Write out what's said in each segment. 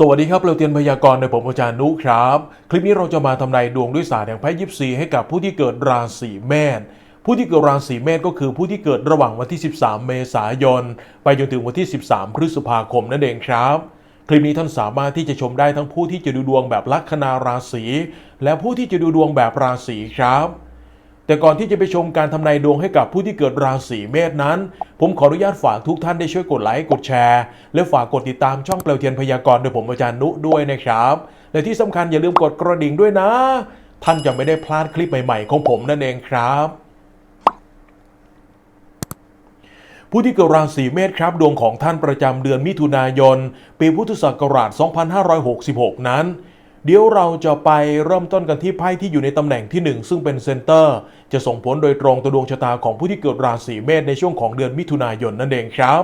สวัสดีครับเราเตียนพยากรณ์โดยผมอาจารย์นุครับ คลิปนี้เราจะมาทำนายดวงด้วยศาสตร์แห่งไพ่ยิปซีให้กับผู้ที่เกิดราศีเมษผู้ที่เกิดราศีเมษก็คือผู้ที่เกิดระหว่างวันที่ 13 เมษายน ไปจนถึงวันที่ 13 พฤษภาคมนั่นเองครับ คลิปนี้ท่านสามารถที่จะชมได้ทั้งผู้ที่จะดูดวงแบบลัคนาราศีและผู้ที่จะดูดวงแบบราศีครับ แต่ก่อนที่จะไปชมการทำนายดวงให้กับผู้ที่เกิดราศีเมษนั้น ผมขออนุญาตฝากทุกท่านได้ช่วยกดไลค์กดแชร์ และฝากกดติดตามช่องเปลวเทียนพยากรณ์โดยผมอาจารย์นุด้วยนะครับ และที่สำคัญอย่าลืมกดกระดิ่งด้วยนะ ท่านจะไม่ได้พลาดคลิปใหม่ๆ ของผมนั่นเองครับผู้ที่เกิดราศีเมษครับ ดวงของท่านประจำเดือนมิถุนายน ปีพุทธศักราช 2566 นั้น เดี๋ยวเราจะไปเริ่มต้นกันที่ไพ่ที่อยู่ในตำแหน่งที่ 1 ซึ่งเป็นเซนเตอร์ จะส่งผลโดยตรงต่อดวงชะตาของผู้ที่เกิดราศีเมษในช่วงของเดือนมิถุนายนนั่นเองครับ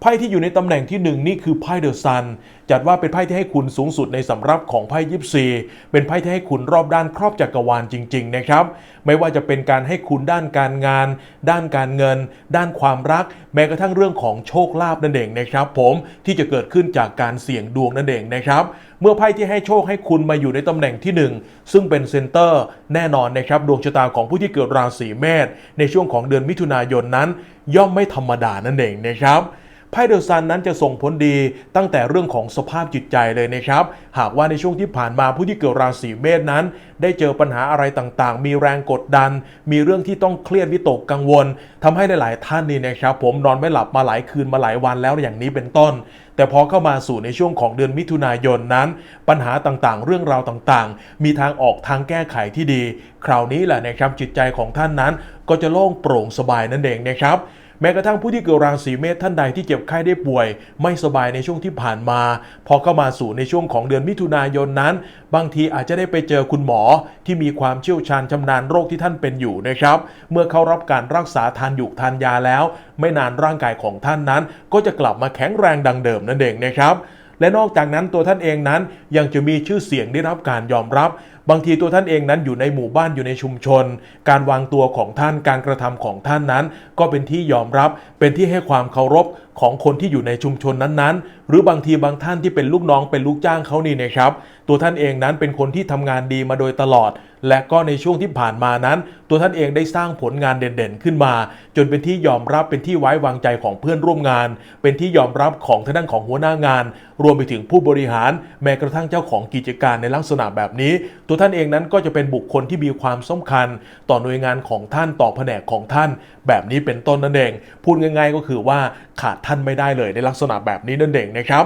ไพ่ที่อยู่ในตำแหน่งที่ 1 นี่คือไพ่เดอะซันจัดว่าเป็นไพ่ที่ให้คุณสูงสุดในสำรับของไพ่ยิปซีเป็นไพ่ที่ให้คุณรอบด้านครอบจักรวาลจริง ๆ นะครับ ไม่ว่าจะเป็นการให้คุณด้านการงาน ด้านการเงิน ด้านความรัก แม้กระทั่งเรื่องของโชคลาภนั่นเองนะครับ ผมที่จะเกิดขึ้นจากการเสี่ยงดวงนั่นเองนะครับ เมื่อไพ่ที่ให้โชคให้คุณมาอยู่ในตำแหน่งที่ 1 ซึ่งเป็นเซนเตอร์แน่นอนนะครับดวงชะตาของผู้ที่เกิดราศีเมษในช่วงของเดือนมิถุนายนนั้น ย่อมไม่ธรรมดานั่นเองนะครับ ไพ่เดอะซันนั้นจะส่งผลดีตั้งแต่เรื่องของสภาพจิตใจเลยนะครับ หากว่าในช่วงที่ผ่านมาผู้ที่เกิดราศีเมษนั้น ได้เจอปัญหาอะไรต่างๆ มีแรงกดดัน มีเรื่องที่ต้องเครียดวิตกกังวลทำให้หลายๆท่านนี่นะครับ ผมนอนไม่หลับมาหลายคืนมาหลายวันแล้วอย่างนี้เป็นต้น แต่พอเข้ามาสู่ในช่วงของเดือนมิถุนายนนั้น ปัญหาต่างๆ เรื่องราวต่างๆ มีทางออกทางแก้ไขที่ดี คราวนี้แหละนะครับจิตใจของท่านนั้นก็จะโล่งโปร่งสบายนั่นเองนะครับ แม้กระทั่งผู้ที่เกิดราศีเมษท่านใดที่เจ็บไข้ได้ป่วย ไม่สบายในช่วงที่ผ่านมา พอเข้ามาสู่ในช่วงของเดือนมิถุนายนนั้น บางทีอาจจะได้ไปเจอคุณหมอที่มีความเชี่ยวชาญชำนาญโรคที่ท่านเป็นอยู่นะครับ เมื่อเข้ารับการรักษาทานยุกทานยาแล้ว ไม่นานร่างกายของท่านนั้น ก็จะกลับมาแข็งแรงดังเดิมนั่นเองนะครับและนอกจากนั้นตัวท่านเองนั้นยังจะมีชื่อเสียงได้รับการยอมรับ บางทีตัวท่านเองนั้นอยู่ในหมู่บ้านอยู่ในชุมชน การวางตัวของท่านการกระทำของท่านนั้น ก็เป็นที่ยอมรับเป็นที่ให้ความเคารพของคนที่อยู่ในชุมชนนั้นๆ หรือบางทีบางท่านที่เป็นลูกน้องเป็นลูกจ้างเขานี่นะครับ ตัวท่านเองนั้นเป็นคนที่ทำงานดีมาโดยตลอด และก็ในช่วงที่ผ่านมานั้น ตัวท่านเองได้สร้างผลงานเด่นๆ ขึ้นมา จนเป็นที่ยอมรับเป็นที่ไว้วางใจของเพื่อนร่วมงาน เป็นที่ยอมรับของทางด้านของหัวหน้างาน รวมไปถึงผู้บริหาร แม้กระทั่งเจ้าของกิจการในลักษณะแบบนี้ ตัวท่านเองนั้นก็จะเป็นบุคคลที่มีความสำคัญ ต่อหน่วยงานของท่านต่อแผนกของท่าน แบบนี้เป็นต้นนั่นเองพูดง่าย ๆ ก็คือว่าขาดท่านไม่ได้เลยในลักษณะแบบนี้นั่นเองนะครับ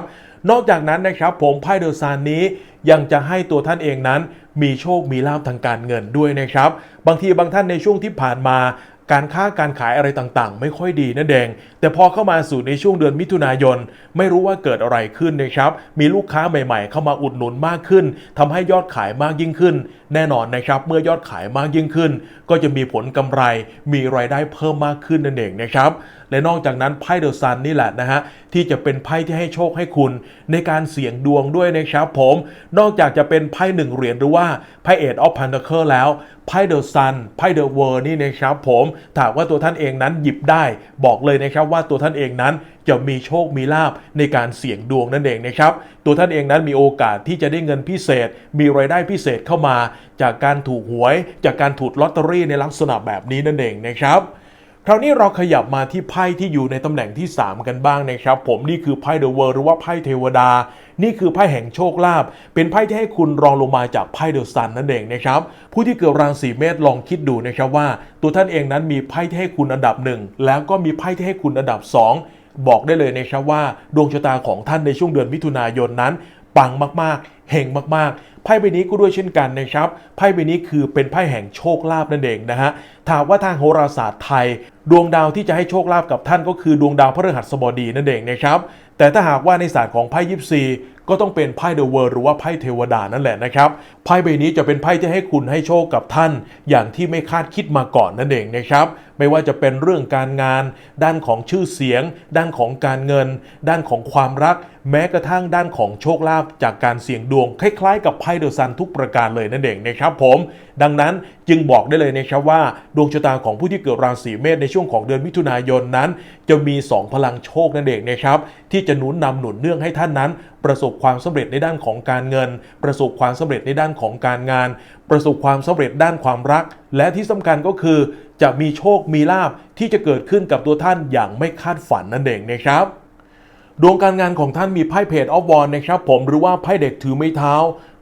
นอกจากนั้นนะครับผมไพ่เดอซานนี้ยังจะให้ตัวท่านเองนั้น มีโชคมีลาภทางการเงินด้วยนะครับ บางทีบางท่านในช่วงที่ผ่านมาการค้าการขายอะไรต่างๆ ไม่ค่อยดีนั่นเอง แต่พอเข้ามาสู่ในช่วงเดือนมิถุนายน ไม่รู้ว่าเกิดอะไรขึ้นนะครับ มีลูกค้าใหม่ๆ เข้ามาอุดหนุนมากขึ้นทำให้ยอดขายมากยิ่งขึ้น แน่นอนนะครับ เมื่อยอดขายมากยิ่งขึ้น ก็จะมีผลกำไร มีรายได้เพิ่มมากขึ้นนั่นเองนะครับ และนอกจากนั้นไพ่เดอะซันนี่แหละนะฮะที่จะเป็นไพ่ที่ให้โชคให้คุณในการเสี่ยงดวงด้วยนะครับผม นอกจากจะเป็นไพ่หนึ่งเหรียญหรือว่าไพ่เอ็ดออฟพันเ c อร์แล้วไพ่เดอะซันไพ่เดอะเวิร์นี่นะครับผมถามว่าตัวท่านเองนั้นหยิบได้ บอกเลยนะครับว่าตัวท่านเองนั้นจะมีโชคมีลาบในการเสี่ยงดวงนั่นเองนะครับ ตัวท่านเองนั้นมีโอกาสที่จะได้เงินพิเศษ มีรายได้พิเศษเข้ามา จากการถูกหวย จากการถูกลอตเตอรี่ในลักษณะแบบนี้นั่นเองนะครับ คราวนี้เราขยับมาที่ไพ่ที่อยู่ในตำแหน่งที่ 3 กันบ้างนะครับ ผมนี่คือไพ่เดอะเวิร์หรือว่าไพ่เทวดา นี่คือไพ่แห่งโชคลาภเป็นไพ่ที่ให้คุณรองลงมาจากไพ่เดอะซันนั่นเองนะครับ ผู้ที่เกิดราศีเมษลองคิดดูนะครับว่า ตัวท่านเองนั้นมีไพ่ที่ให้คุณอันดับหนึ่งแล้วก็มีไพ่ที่ให้คุณอันดับ 2 บอกได้เลยนะครับว่า ดวงชะตาของท่านในช่วงเดือนมิถุนายนนั้น ปังมากๆเฮงมากๆ ไพ่ใบนี้ก็ด้วยเช่นกันนะครับ ไพ่ใบนี้คือเป็นไพ่แห่งโชคลาภนั่นเองนะฮะ ถามว่าทางโหราศาสตร์ไทย ดวงดาวที่จะให้โชคลาภกับท่านก็คือดวงดาวพฤหัสบดีนั่นเองนะครับ แต่ถ้าหากว่าในศาสตร์ของไพ่ยิปซีก็ต้องเป็นไพ่เดอะเวิร์หรือว่าไพ่เทวดานั่นแหละนะครับ ไพ่ใบนี้จะเป็นไพ่ที่ให้คุณให้โชคกับท่าน อย่างที่ไม่คาดคิดมาก่อนนั่นเองนะครับ ไม่ว่าจะเป็นเรื่องการงาน ด้านของชื่อเสียง ด้านของการเงิน ด้านของความรักแม้กระทั่งด้านของโชคลาภจากการเสี่ยงดวง คล้ายๆกับไพ่เดอะซันทุกประการเลยนั่นเองนะครับผม ดังนั้นจึงบอกได้เลยนะครับว่า ดวงชะตาของผู้ที่เกิดราศีเมษในช่วงของเดือนมิถุนายนนั้น จะมี 2 พลังโชคนั่นเองนะครับที่จะหนุนนำหนุนเนื่องให้ท่านนั้น ประสบความสำเร็จในด้านของการเงิน ประสบความสำเร็จในด้านของการงาน ประสบความสำเร็จด้านความรัก และที่สำคัญก็คือ จะมีโชคมีลาภที่จะเกิดขึ้นกับตัวท่านอย่างไม่คาดฝันนั่นเองนะครับ ดวงการงานของท่านมีไพ่เพจออฟวอนนะครับผมหรือว่าไพ่เด็กถือไม้เท้า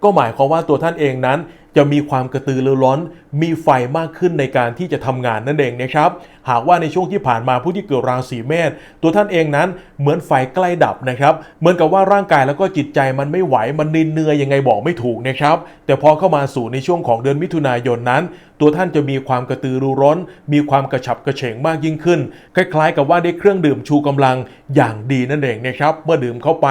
ก็หมายความว่าตัวท่านเองนั้น จะมีความกระตือรือร้น มีไฟมากขึ้นในการที่จะทำงานนั่นเองนะครับ หากว่าในช่วงที่ผ่านมาผู้ที่เกิดราศีเมษตัวท่านเองนั้นเหมือนไฟใกล้ดับนะครับ เหมือนกับว่าร่างกายแล้วก็จิตใจมันไม่ไหวมันเหนื่อยยังไงบอกไม่ถูกนะครับ แต่พอเข้ามาสู่ในช่วงของเดือนมิถุนายนนั้น ตัวท่านจะมีความกระตือรือร้น มีความกระฉับกระเฉงมากยิ่งขึ้น คล้ายๆ กับว่าได้เครื่องดื่มชูกำลังอย่างดีนั่นเองนะครับ เมื่อดื่มเข้าไป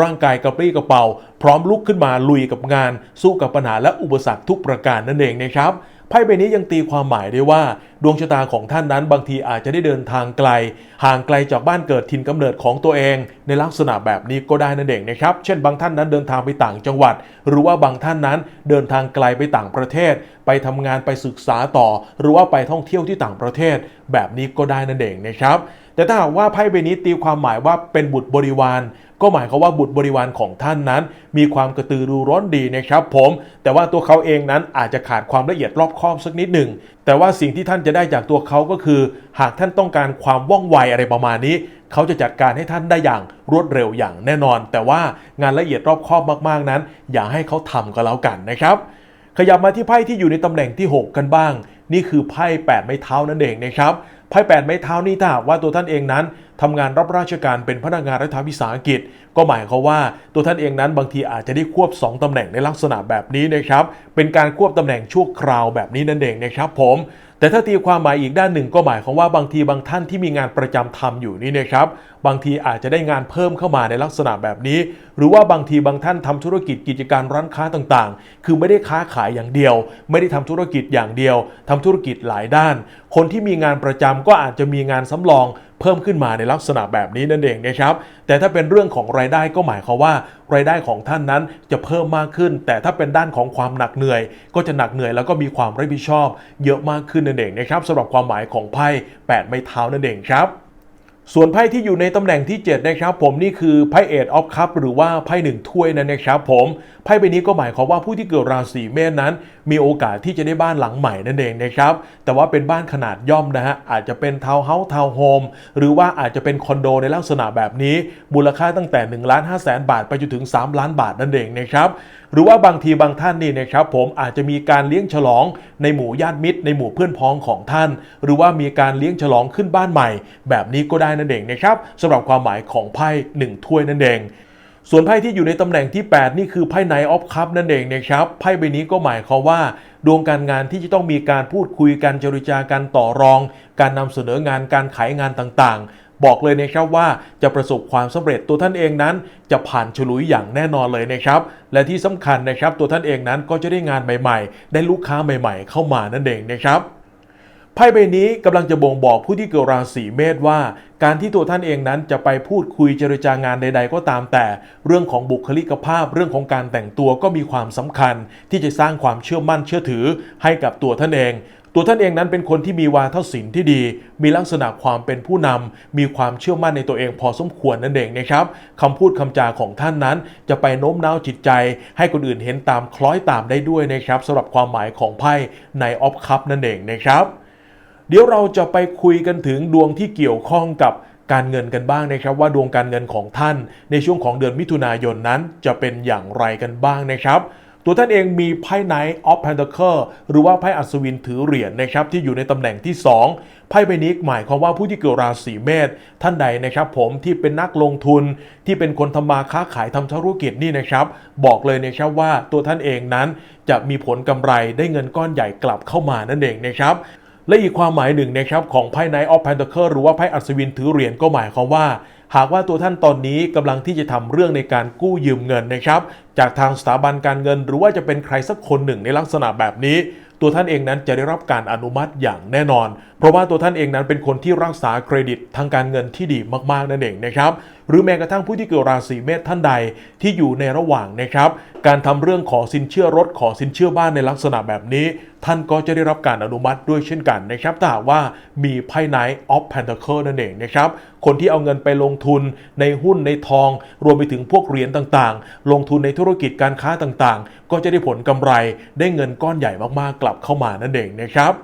ร่างกายกระปรี้กระเป๋า พร้อมลุกขึ้นมาลุยกับงาน สู้กับปัญหาและอุปสรรคทุกประการนั่นเองนะครับ ไพ่ใบนี้ยังตีความหมายได้ว่า ดวงชะตาของท่านนั้นบางทีอาจจะได้เดินทางไกล ห่างไกลจากบ้านเกิดถิ่นกำเนิดของตัวเอง ในลักษณะแบบนี้ก็ได้นั่นเองนะครับ เช่นบางท่านนั้นเดินทางไปต่างจังหวัด หรือว่าบางท่านนั้นเดินทางไกลไปต่างประเทศ ไปทำงานไปศึกษาต่อ หรือว่าไปท่องเที่ยวที่ต่างประเทศ แบบนี้ก็ได้นั่นเองนะครับ แต่ถ้าหากว่าไพ่ใบนี้ตีความหมายว่าเป็นบุตรบริวาร ก็หมายความว่าบุตรบริวารของท่านนั้น มีความกระตือรือร้นดีนะครับผม แต่ว่าตัวเขาเองนั้นอาจจะขาดความละเอียดรอบคอบสักนิดหนึ่งแต่ว่าสิ่งที่ท่านจะได้จากตัวเขาก็คือ หากท่านต้องการความว่องไวอะไรประมาณนี้ เขาจะจัดการให้ท่านได้อย่างรวดเร็วอย่างแน่นอน แต่ว่างานละเอียดรอบคอบมากๆนั้น อย่าให้เขาทำก็แล้วกันนะครับ ขยับมาที่ไพ่ที่อยู่ในตำแหน่งที่ 6 กันบ้าง นี่คือไพ่8ไม้เท้านั่นเองนะครับ ไพ่8ไม้เท้านี่ถ้าหากว่าตัวท่านเองนั้นทำงานรับราชการเป็นพนักงานรัฐวิสาหกิจ ก็หมายความว่าตัวท่านเองนั้นบางทีอาจจะได้ควบ 2ตำแหน่งในลักษณะแบบนี้นะครับ เป็นการควบตำแหน่งชั่วคราวแบบนี้นั่นเองนะครับผม แต่ถ้าตีความหมายอีกด้านหนึ่งก็หมายความว่าบางทีบางท่านที่มีงานประจำทำอยู่นี่นะครับ บางทีอาจจะได้งานเพิ่มเข้ามาในลักษณะแบบนี้ หรือว่าบางทีบางท่านทำธุรกิจกิจการร้านค้าต่างๆ คือไม่ได้ค้าขายอย่างเดียว ไม่ได้ทำธุรกิจอย่างเดียวทำธุรกิจหลายด้าน คนที่มีงานประจำก็อาจจะมีงานสำรอง เพิ่มขึ้นมาในลักษณะแบบนี้นั่นเองนะครับ แต่ถ้าเป็นเรื่องของรายได้ก็หมายความว่า รายได้ของท่านนั้นจะเพิ่มมากขึ้น แต่ถ้าเป็นด้านของความหนักเหนื่อย ก็จะหนักเหนื่อยแล้วก็มีความรับผิดชอบ เยอะมากขึ้นนั่นเองนะครับสำหรับความหมายของไพ่8ไม้เท้านั่นเองครับ ส่วนไพ่ที่อยู่ในตำแหน่งที่ 7 นะครับ ผมนี่คือไพ่เอ็ดออฟคัพหรือว่าไพ่หนึ่งถ้วยนั่นนะครับ ผมไพ่ใบนี้ก็หมายความว่าผู้ที่เกิดราศีเมษนั้น มีโอกาสที่จะได้บ้านหลังใหม่นั่นเองนะครับแต่ว่าเป็นบ้านขนาดย่อมนะฮะอาจจะเป็นทาวน์เฮาส์ทาวน์โฮมหรือว่าอาจจะเป็นคอนโดในลักษณะแบบนี้มูลค่าตั้งแต่1ล้าน5แสนบาทไปจนถึง 3 ล้านบาทนั่นเองนะครับ หรือว่าบางทีบางท่านนี่นะครับผมอาจจะมีการเลี้ยงฉลองในหมู่ญาติมิตร ในหมู่เพื่อนพ้องของท่าน หรือว่ามีการเลี้ยงฉลองขึ้นบ้านใหม่ แบบนี้ก็ได้นั่นเองนะครับสำหรับความหมายของไพ่หนึ่งถ้วยนั่นเองส่วนไพ่ที่อยู่ในตำแหน่งที่ 8 นี่คือไพ่ไนออฟคัพนั่นเองนะครับไพ่ใบนี้ก็หมายความว่า ดวงการงานที่จะต้องมีการพูดคุยกันเจรจาการต่อรอง การนำเสนองานการขายงานต่างๆ บอกเลยนะครับว่าจะประสบความสำเร็จตัวท่านเองนั้น จะผ่านฉลุยอย่างแน่นอนเลยนะครับ และที่สำคัญนะครับตัวท่านเองนั้นก็จะได้งานใหม่ ๆ ได้ลูกค้าใหม่ ๆ เข้ามานั่นเองนะครับไพ่ใบนี้กำลังจะบ่งบอกผู้ที่เกิดราศีเมษว่า การที่ตัวท่านเองนั้นจะไปพูดคุยเจรจางานใด ๆ ก็ตามแต่ เรื่องของบุคลิกภาพเรื่องของการแต่งตัวก็มีความสำคัญ ที่จะสร้างความเชื่อมั่นเชื่อถือให้กับตัวท่านเอง ตัวท่านเองนั้นเป็นคนที่มีวาทศิลป์ที่ดี มีลักษณะความเป็นผู้นำมีความเชื่อมั่นในตัวเองพอสมควรนั่นเองนะครับคำพูดคำจาของท่านนั้น จะไปโน้มน้าวจิตใจ ให้คนอื่นเห็นตามคล้อยตามได้ด้วยนะครับสำหรับความหมายของไพ่ในออฟคัพนั่นเองนะครับ เดี๋ยวเราจะไปคุยกันถึงดวงที่เกี่ยวข้องกับการเงินกันบ้างนะครับว่าดวงการเงินของท่าน ในช่วงของเดือนมิถุนายนนั้นจะเป็นอย่างไรกันบ้างนะครับ ตัวท่านเองมีไพ่ไนท์ออฟแพนเ a อร์หรือว่าไพ่อัศวินถือเหรียญนะครับที่อยู่ในตำแหน่งที่ 2 ไพ่ใบนี้หมายความว่าผู้ที่เกิดราศีเมษท่านใดนะครับผมที่เป็นนักลงทุนที่เป็นคนทำมาค้าขายทำธุรกิจนี่นะครับ บอกเลยนะครับว่าตัวท่านเองนั้นจะมีผลกำไรได้เงินก้อนใหญ่กลับเข้ามานั่นเองนะครับและอีกความหมายหนึ่งนะครับของไพ่ไนท์ออฟแพนเ a อร์หรือว่าไพ่อัศวินถือเหรียญก็หมายความว่า หากว่าตัวท่านตอนนี้กำลังที่จะทำเรื่องในการกู้ยืมเงินนะครับ จากทางสถาบันการเงิน หรือว่าจะเป็นใครสักคนหนึ่งในลักษณะแบบนี้ ตัวท่านเองนั้นจะได้รับการอนุมัติอย่างแน่นอน เพราะว่าตัวท่านเองนั้นเป็นคนที่รักษาเครดิตทางการเงินที่ดีมากๆนั่นเองนะครับหรือแม้กระทั่งผู้ที่เกิดราศีเมษท่านใดที่อยู่ในระหว่างนะครับการทำเรื่องขอสินเชื่อรถขอสินเชื่อบ้านในลักษณะแบบนี้ ท่านก็จะได้รับการอนุมัติด้วยเช่นกันนะครับถ้าหากว่ามีไพ่ไนท์ออฟแพนเทเคิลนั่นเองนะครับคนที่เอาเงินไปลงทุนในหุ้นในทอง รวมไปถึงพวกเหรียญต่างๆ ลงทุนในธุรกิจการค้าต่างๆ ก็จะได้ผลกำไรได้เงินก้อนใหญ่มากๆ กลับเข้ามานั่นเองนะครับ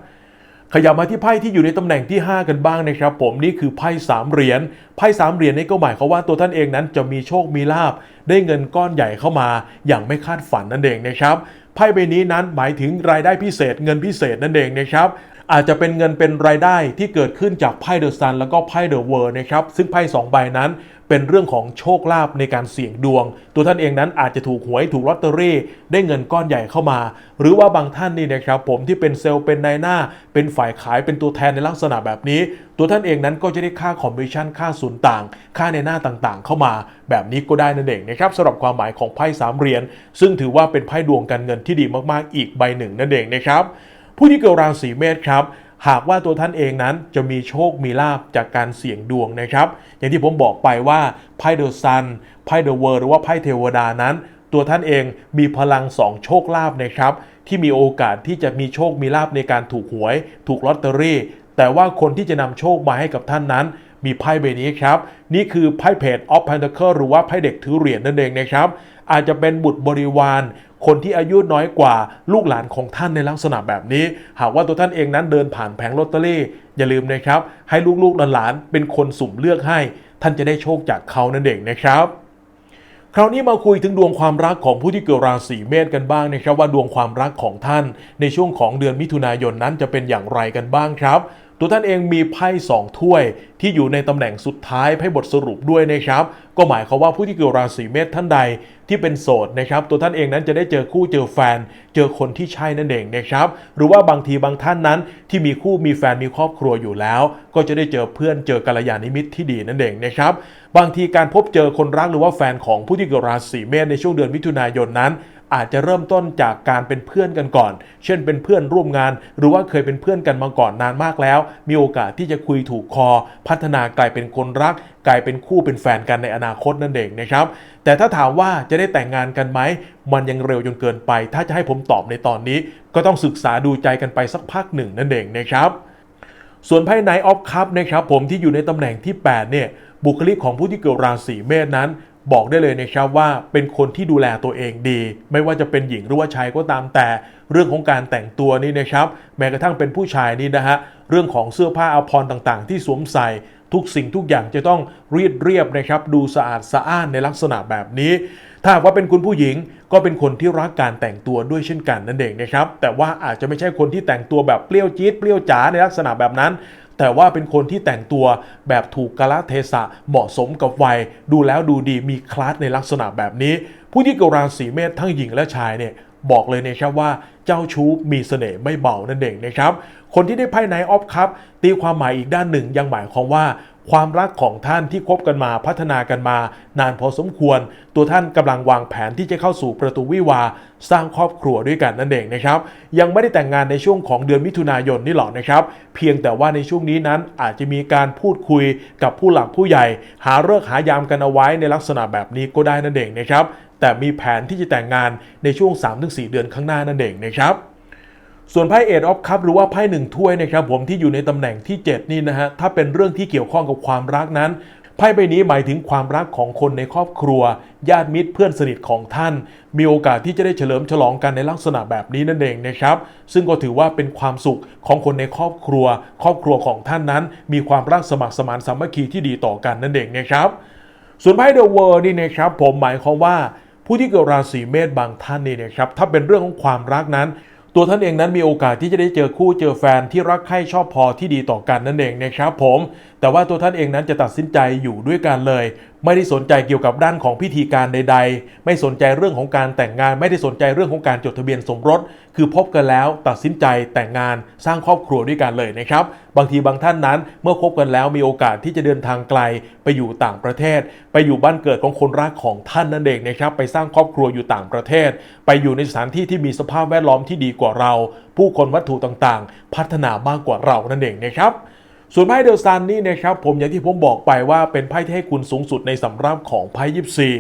ขยับมาที่ไพ่ที่อยู่ในตำแหน่งที่ 5 กันบ้างนะครับ ผมนี่คือไพ่สามเหรียญไพ่สามเหรียญนี่ก็หมายความว่าตัวท่านเองนั้นจะมีโชคมีลาบ ได้เงินก้อนใหญ่เข้ามาอย่างไม่คาดฝันนั่นเองนะครับไพ่ใบนี้นั้นหมายถึงรายได้พิเศษเงินพิเศษนั่นเองนะครับ อาจจะเป็นเงินเป็นรายได้ที่เกิดขึ้นจากไพ่เดอะซันแล้วก็ไพ่เดอะเวิร์นะครับซึ่งไพ่สองใบนั้นเป็นเรื่องของโชคลาภในการเสี่ยงดวง ตัวท่านเองนั้นอาจจะถูกหวยถูกลอตเตอรี่ ได้เงินก้อนใหญ่เข้ามา หรือว่าบางท่านนี่นะครับผมที่เป็นเซลล์เป็นนายหน้า เป็นฝ่ายขายเป็นตัวแทนในลักษณะแบบนี้ ตัวท่านเองนั้นก็จะได้ค่าคอมมิชชั่นค่าส่วนต่าง ค่าในหน้าต่างๆ เข้ามา แบบนี้ก็ได้นั่นเองนะครับสำหรับความหมายของไพ่สามเหรียญซึ่งถือว่าเป็นไพ่ดวงการเงินที่ดีมากๆ อีกใบหนึ่งนั่นเองนะครับ ผู้ที่เกิดราศีเมษครับหากว่าตัวท่านเองนั้นจะมีโชคมีลาบจากการเสี่ยงดวงนะครับ อย่างที่ผมบอกไปว่าไพ่เดอะซันไพ่เดอะเวิร์หรือว่าไพ่เทวดานั้น ตัวท่านเองมีพลังสองโชคลาภนะครับ ที่มีโอกาสที่จะมีโชคมีลาบในการถูกหวย ถูกลอตเตอรี่ แต่ว่าคนที่จะนำโชคมาให้กับท่านนั้น มีไพ่ใบนี้ครับ นี่คือไพ่เพจออฟ p พน t เคิลหรือว่าไพ่เด็กถือเหรียญนั่นเองนะครับอาจจะเป็นบุตรบริวาร คนที่อายุน้อยกว่าลูกหลานของท่านในลักษณะแบบนี้ หากว่าตัวท่านเองนั้นเดินผ่านแผงลอตเตอรี่ อย่าลืมนะครับ ให้ลูกๆหลานเป็นคนสุ่มเลือกให้ ท่านจะได้โชคจากเขานั่นเองนะครับคราวนี้มาคุยถึงดวงความรักของผู้ที่เกิดราศีเมษกันบ้างนะครับว่าดวงความรักของท่าน ในช่วงของเดือนมิถุนายนนั้นจะเป็นอย่างไรกันบ้างครับ ตัวท่านเองมีไพ่สองถ้วย ที่อยู่ในตำแหน่งสุดท้ายไพ่บทสรุปด้วยนะครับ ก็หมายความว่าผู้ที่เกิดราศีเมษท่านใดที่เป็นโสดนะครับ ตัวท่านเองนั้นจะได้เจอคู่เจอแฟน เจอคนที่ใช่นั่นเองนะครับ หรือว่าบางทีบางท่านนั้นที่มีคู่มีแฟนมีครอบครัวอยู่แล้ว ก็จะได้เจอเพื่อนเจอกัลยาณมิตรที่ดีนั่นเองนะครับ บางทีการพบเจอคนรักหรือว่าแฟนของผู้ที่เกิดราศีเมษในช่วงเดือนมิถุนายนนั้น อาจจะเริ่มต้นจากการเป็นเพื่อนกันก่อน เช่นเป็นเพื่อนร่วมงาน หรือว่าเคยเป็นเพื่อนกันมาก่อนนานมากแล้ว มีโอกาสที่จะคุยถูกคอ พัฒนากลายเป็นคนรัก กลายเป็นคู่เป็นแฟนกันในอนาคตนั่นเองนะครับ แต่ถ้าถามว่าจะได้แต่งงานกันไหม มันยังเร็วจนเกินไป ถ้าจะให้ผมตอบในตอนนี้ ก็ต้องศึกษาดูใจกันไปสักพักหนึ่งนั่นเองนะครับส่วนไพ่ไนออฟคัพนะครับผมที่อยู่ในตำแหน่งที่ 8 เนี่ย บุคลิกของผู้ที่เกิดราศีเมษนั้น บอกได้เลยนะครับว่าเป็นคนที่ดูแลตัวเองดี ไม่ว่าจะเป็นหญิงหรือว่าชายก็ตามแต่เรื่องของการแต่งตัวนี่นะครับแม้กระทั่งเป็นผู้ชายนี่นะฮะเรื่องของเสื้อผ้าอาภรณ์ต่างๆ ที่สวมใส่ทุกสิ่งทุกอย่างจะต้องเรียบเรียบนะครับ ดูสะอาดสะอ้านในลักษณะแบบนี้ ถ้าว่าเป็นคุณผู้หญิงก็เป็นคนที่รักการแต่งตัวด้วยเช่นกันนั่นเองนะครับ แต่ว่าอาจจะไม่ใช่คนที่แต่งตัวแบบเปรี้ยวจี๊ดเปรี้ยวจ๋าในลักษณะแบบนั้น แต่ว่าเป็นคนที่แต่งตัวแบบถูกกาลเทศะเหมาะสมกับวัย ดูแล้วดูดีมีคลาสในลักษณะแบบนี้ ผู้ที่เกิดราศีเมษทั้งหญิงและชายเนี่ยบอกเลยนะครับว่าเจ้าชู้มีเสน่ห์ไม่เบานั่นเองนะครับ คนที่ได้ไพ่ไนออฟคัพตีความหมายอีกด้านหนึ่งยังหมายความว่า ความรักของท่านที่คบกันมาพัฒนากันมา นานพอสมควร ตัวท่านกำลังวางแผนที่จะเข้าสู่ประตูวิวา สร้างครอบครัวด้วยกันนั่นเองนะครับ ยังไม่ได้แต่งงานในช่วงของเดือนมิถุนายนนี่หรอกนะครับ เพียงแต่ว่าในช่วงนี้นั้นอาจจะมีการพูดคุยกับผู้หลักผู้ใหญ่ หาเลิกหายามกันเอาไว้ในลักษณะแบบนี้ก็ได้นั่นเองนะครับแต่มีแผนที่จะแต่งงานในช่วง 3-4 เดือนข้างหน้านั่นเองนะครับ ส่วนไพ่เอ็ดออฟคัพหรือว่าไพ่หนึ่งถ้วยนะครับผมที่อยู่ในตำแหน่งที่ 7 นี่นะฮะถ้าเป็นเรื่องที่เกี่ยวข้องกับความรักนั้นไพ่ใบนี้หมายถึงความรักของคนในครอบครัว ญาติมิตรเพื่อนสนิทของท่าน มีโอกาสที่จะได้เฉลิมฉลองกันในลักษณะแบบนี้นั่นเองนะครับ ซึ่งก็ถือว่าเป็นความสุขของคนในครอบครัว ครอบครัวของท่านนั้น มีความรักสมัครสมานสามัคคีที่ดีต่อกันนั่นเองนะครับ ส่วนไพ่เดอะเวิร์นี่นะครับผมหมายความว่าผู้ที่เกิดราศีเมษบางท่านนี่นะครับถ้าเป็นเรื่องของความรักนั้น ตัวท่านเองนั้นมีโอกาสที่จะได้เจอคู่เจอแฟนที่รักใคร่ชอบพอที่ดีต่อกันนั่นเองนะครับผม แต่ว่าตัวท่านเองนั้นจะตัดสินใจอยู่ด้วยกันเลย ไม่ได้สนใจเกี่ยวกับด้านของพิธีการใด ๆ ไม่สนใจเรื่องของการแต่งงาน ไม่ได้สนใจเรื่องของการจดทะเบียนสมรส คือพบกันแล้ว ตัดสินใจแต่งงานสร้างครอบครัวด้วยกันเลยนะครับ บางทีบางท่านนั้นเมื่อคบกันแล้วมีโอกาสที่จะเดินทางไกล ไปอยู่ต่างประเทศ ไปอยู่บ้านเกิดของคนรักของท่านนั่นเองนะครับ ไปสร้างครอบครัวอยู่ต่างประเทศ ไปอยู่ในสถานที่ที่มีสภาพแวดล้อมที่ดีกว่าเรา ผู้คนวัตถุต่างๆ พัฒนามากกว่าเรานั่นเองนะครับ ส่วนไพ่เดลซันนี่นะครับผมอย่างที่ผมบอกไปว่าเป็นไพ่ที่ให้คุณสูงสุดในสำรับของไพ่ยิปซี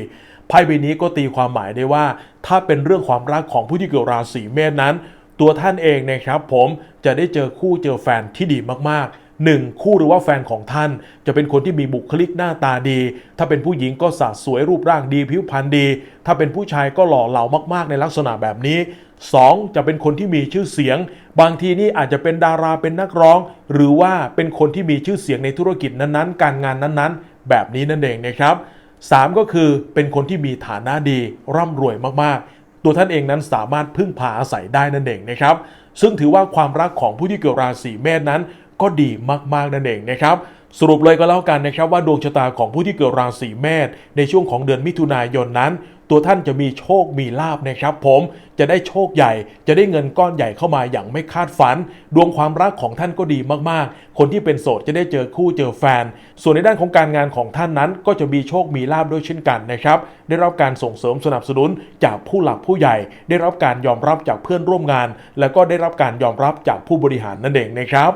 ไพ่ใบนี้ก็ตีความหมายได้ว่า ถ้าเป็นเรื่องความรักของผู้ที่เกิดราศีเมษนั้น ตัวท่านเองนะครับผมจะได้เจอคู่เจอแฟนที่ดีมากๆ หนึ่งคู่หรือว่าแฟนของท่าน จะเป็นคนที่มีบุคลิกหน้าตาดี ถ้าเป็นผู้หญิงก็สาสวยรูปร่างดีผิวพรรณดี ถ้าเป็นผู้ชายก็หล่อเหลามาก ๆ ในลักษณะแบบนี้ 2. จะเป็นคนที่มีชื่อเสียง บางทีนี่อาจจะเป็นดาราเป็นนักร้อง หรือว่าเป็นคนที่มีชื่อเสียงในธุรกิจนั้นๆ การงานนั้นๆ แบบนี้นั่นเองนะครับ 3. ก็คือเป็นคนที่มีฐานะดี ร่ำรวยมากๆตัวท่านเองนั้นสามารถพึ่งพาอาศัยได้นั่นเองนะครับ ซึ่งถือว่าความรักของผู้ที่เกิดราศีเมษนั้น ก็ดีมากๆนั่นเองนะครับสรุปเลยก็แล้วกันนะครับว่าดวงชะตาของผู้ที่เกิดราศีเมษในช่วงของเดือนมิถุนายนนั้น ตัวท่านจะมีโชคมีลาบนะครับ ผมจะได้โชคใหญ่ จะได้เงินก้อนใหญ่เข้ามาอย่างไม่คาดฝัน ดวงความรักของท่านก็ดีมากๆ คนที่เป็นโสดจะได้เจอคู่เจอแฟน ส่วนในด้านของการงานของท่านนั้น ก็จะมีโชคมีลาบด้วยเช่นกันนะครับ ได้รับการส่งเสริมสนับสนุนจากผู้หลักผู้ใหญ่ ได้รับการยอมรับจากเพื่อนร่วมงาน แล้วก็ได้รับการยอมรับจากผู้บริหารนั่นเองนะครับ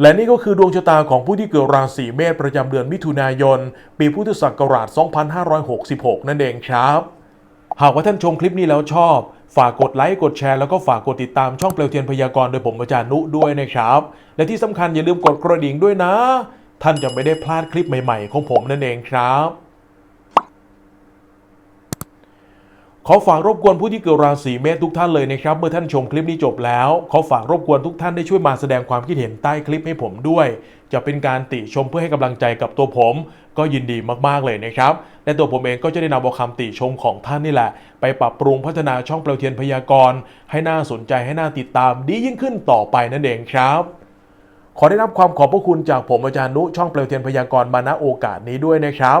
และนี่ก็คือดวงชะตาของผู้ที่เกิดราศีเมษประจำเดือนมิถุนายน ปีพุทธศักราช 2566 นั่นเองครับ หากว่าท่านชมคลิปนี้แล้วชอบ ฝากกดไลค์ กดแชร์ แล้วก็ฝากกดติดตามช่องเปลวเทียนพยากรณ์โดยผมอาจารย์นุด้วยนะครับ และที่สำคัญอย่าลืมกดกระดิ่งด้วยนะ ท่านจะไม่ได้พลาดคลิปใหม่ ๆ ของผมนั่นเองครับ ขอฝากรบกวนผู้ที่เกิดราศีเมษทุกท่านเลยนะครับ เมื่อท่านชมคลิปนี้จบแล้ว ขอฝากรบกวนทุกท่านได้ช่วยมาแสดงความคิดเห็นใต้คลิปให้ผมด้วย จะเป็นการติชมเพื่อให้กำลังใจกับตัวผม ก็ยินดีมากๆเลยนะครับ และตัวผมเองก็จะได้นำเอาคำติชมของท่านนี่แหละ ไปปรับปรุงพัฒนาช่องเปลวเทียนพยากรณ์ให้น่าสนใจให้น่าติดตามดียิ่งขึ้นต่อไปนั่นเองครับขอได้รับความขอบพระคุณจากผมอาจารย์นุช่องเปลวเทียนพยากรณ์มาณโอกาสนี้ด้วยนะครับ